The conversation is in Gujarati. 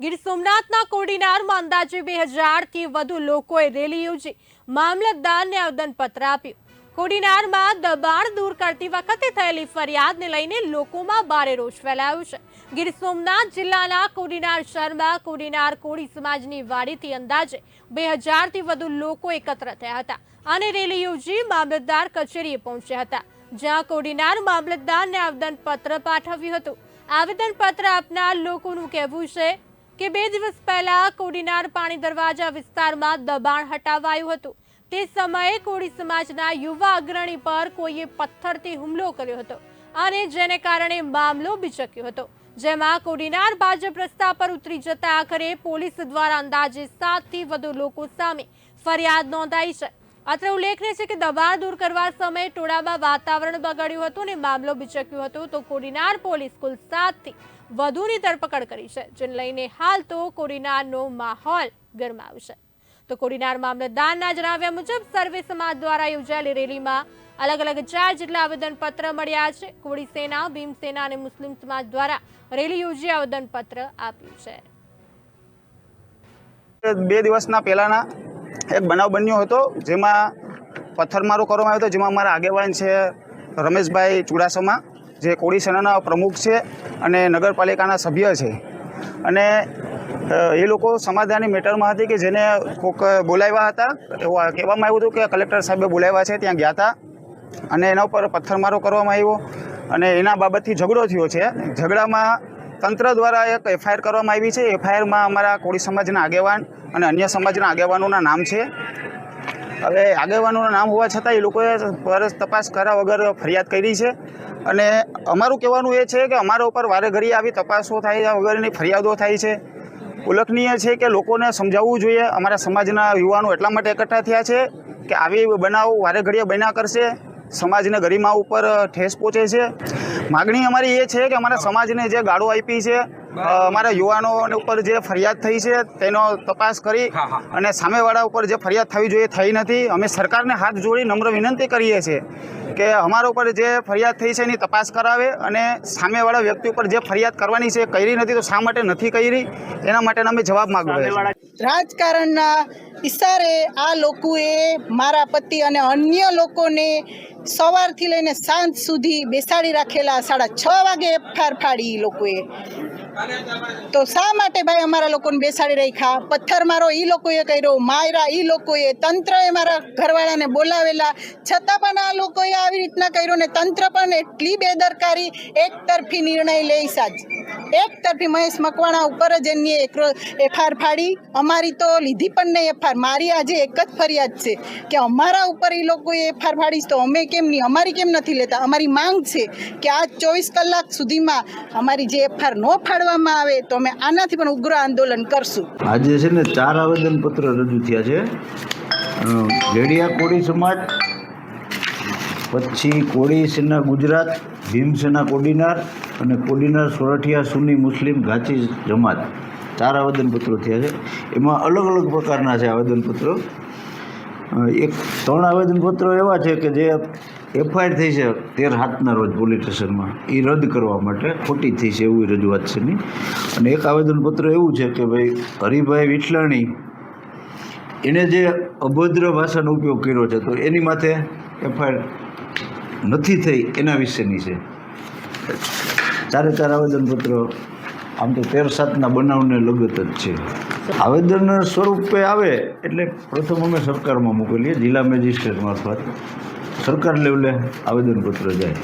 ગીર સોમનાથના કોડીનારમાં અંદાજે બે હજારથી વધુ લોકોએ રેલી યોજી મામલતદારને આવેદનપત્ર આપ્યું. કોડીનારમાં દબાણ દૂર કરતી વખતે થયેલી ફરિયાદને લઈને લોકોમાં ભારે રોષ ફેલાયો છે. ગીર સોમનાથ જિલ્લાના કોડીનાર શહેરમાં કોડીનાર કોળી સમાજની વાડીથી અંદાજે બે હજારથી વધુ લોકો એકત્ર થયા હતા અને રેલી યોજી મામલતદાર કચેરીએ પહોંચ્યા હતા, જ્યાં કોડીનાર મામલતદારને આવેદનપત્ર પાઠવ્યું હતું. આવેદનપત્ર આપનાર લોકોનું કહેવું છે કે બે દિવસ પહેલા કોડીનાર પાણી દરવાજા વિસ્તારમાં દબાણ હટાવાયું હતું. તે સમયે કોડી સમાજના યુવા અગ્રણી પર કોઈએ પથ્થરથી હુમલો કર્યો હતો અને જેને કારણે મામલો બિચક્યો હતો. જેમાં કોડીનાર ભાજપ રસ્તા પર ઉતરી જતા આખરે પોલીસ દ્વારા અંદાજે સાતથી વધુ લોકો સામે ફરિયાદ નોંધાઈ છે. અત્રે ઉલ્લેખનીય છે કે દબાણ દૂર કરવા સમયે ટોળામાં વાતાવરણ બગડ્યું હતું અને મામલો બિચક્યો હતો, તો કોડીનાર પોલીસ કુલ સાતથી વધુની ધરપકડ કરી છે, જેને લઈને હાલ તો કોડીનારનો માહોલ ગરમાયો છે તો કોડીનાર મામલતદારના જણાવ્યા મુજબ, સર્વે સમાજ દ્વારા યોજાયેલી રેલીમાં અલગ અલગ ચાર જેટલા આવેદનપત્ર મળ્યા છે. કોળી સેના, ભીમ સેના અને મુસ્લિમ સમાજ દ્વારા રેલી યોજી આવેદનપત્ર આપ્યું છે. બે દિવસના પહેલાંના એક બનાવ બન્યો હતો, જેમાં પથ્થરમારો કરવામાં આવ્યો હતો, જેમાં અમારા આગેવાન છે રમેશભાઈ ચુડાસમા, જે કોળી સેનાના પ્રમુખ છે અને નગરપાલિકાના સભ્ય છે. અને એ લોકો સમાધાનની મેટરમાં હતી કે જેને કોક બોલાવ્યા હતા કહેવામાં આવ્યું હતું કે કલેક્ટર સાહેબે બોલાવ્યા છે, ત્યાં ગયા હતા. અને એના ઉપર પથ્થરમારો કરવામાં આવ્યો. અને એના બાબતથી ઝઘડો થયો છે. ઝઘડામાં તંત્ર દ્વારા એક એફઆઈઆર કરવામાં આવી છે. એફઆઈઆરમાં અમારા કોળી સમાજના આગેવાન અને અન્ય સમાજના આગેવાનોના નામ છે. હવે આગેવાનોના નામ હોવા છતાં એ લોકોએ પરસ તપાસ કર્યા વગર ફરિયાદ કરી છે. અને અમારું કહેવાનું એ છે કે અમારા ઉપર વારે ઘડી આવી તપાસો થાય વગરની ફરિયાદો થાય છે. ઉલ્લેખનીય છે કે લોકોને સમજાવવું જોઈએ. અમારા સમાજના યુવાનો એટલા માટે એકઠા થયા છે કે આવી બનાવ વારે ઘડીએ બન્યા કરશે. સમાજને ગરિમા ઉપર ઠેસ પહોંચે છે. માગણી અમારી એ છે કે અમારા સમાજને જે ગાળો આપી છે અમારા યુવાનો ઉપર જે ફરિયાદ થઈ છે તેનો તપાસ કરી અને સામેવાળા ઉપર જે ફરિયાદ થવી જોઈએ થઈ નથી. અમે સરકારને હાથ જોડી નમ્ર વિનંતી કરીએ છીએ કે અમારા ઉપર જે ફરિયાદ થઈ છે એની તપાસ કરાવે અને સામેવાળા વ્યક્તિ ઉપર જે ફરિયાદ કરવાની છે કરી નથી તો શા માટે નથી કરી? એના માટેના અમે જવાબ માગવા રાજકારણના ઇશારે આ લોકોએ મારા પતિ અને અન્ય લોકોને સવારથી લઈને સાંજ સુધી બેસાડી રાખેલા સાડા છ વાગે એફઆર ફાડી લોકોએ. તો શા માટે ભાઈ અમારા લોકોને બેસાડી રાખ્યા? પથ્થર મારો એ લોકોએ કર્યો, માયરા એ લોકોએ, તંત્રએ મારા ઘરવાળાને બોલાવેલા. છતાં પણ આ લોકોએ આવી રીતના કર્યું ને તંત્ર પણ એટલી બેદરકારી એકતરફી નિર્ણય લે સાજ એકતરફી મહેશ મકવાણા ઉપર જ એની એફઆર ફાડી. અમારી તો લીધી પણ નહીં એફઆર મારી આજે એક જ ફરિયાદ છે કે અમારા ઉપર એ લોકોએ એફઆર ફાડી તો અમે કેમ નહીં? અમારી કેમ નથી લેતા? અમારી માંગ છે કે આ ચોવીસ કલાક સુધીમાં અમારી જે એફઆર ન ફાડવામાં આવે તો અમે આનાથી પણ ઉગ્ર આંદોલન કરશું. આજે છે ને ચાર આવેદનપત્ર રજૂ થયા છે. અ, ઘેડિયા કોળી સમાજ પછી કોળી સેના ગુજરાત ભીમસેના કોડીનાર અને કોડીનાર સોરઠિયા સુની મુસ્લિમ ઘાચી જમાત. ચાર આવેદનપત્રો થયા છે. એમાં અલગ અલગ પ્રકારના છે આવેદનપત્રો. એક ત્રણ આવેદનપત્રો એવા છે કે જે એફઆઈઆર થઈ છે તેર હાથના રોજ પોલીસ સ્ટેશનમાં. એ રદ કરવા માટે ખોટી થઈ છે એવી રજૂઆત છે એની. અને એક આવેદનપત્ર એવું છે કે ભાઈ હરિભાઈ વિઠલાણી એણે જે અભદ્ર ભાષાનો ઉપયોગ કર્યો છે, તો એની માથે એફઆઈઆર નથી થઈ એના વિશેની છે. ચારે ચાર આવેદનપત્ર આમ તો તેર સાતના બનાવને લગત જ છે. આવેદન સ્વરૂપે આવે એટલે પ્રથમ અમે સરકારમાં મોકલીએ, જિલ્લા મેજિસ્ટ્રેટ મારફત સરકાર લેવલે આવેદનપત્ર જાય.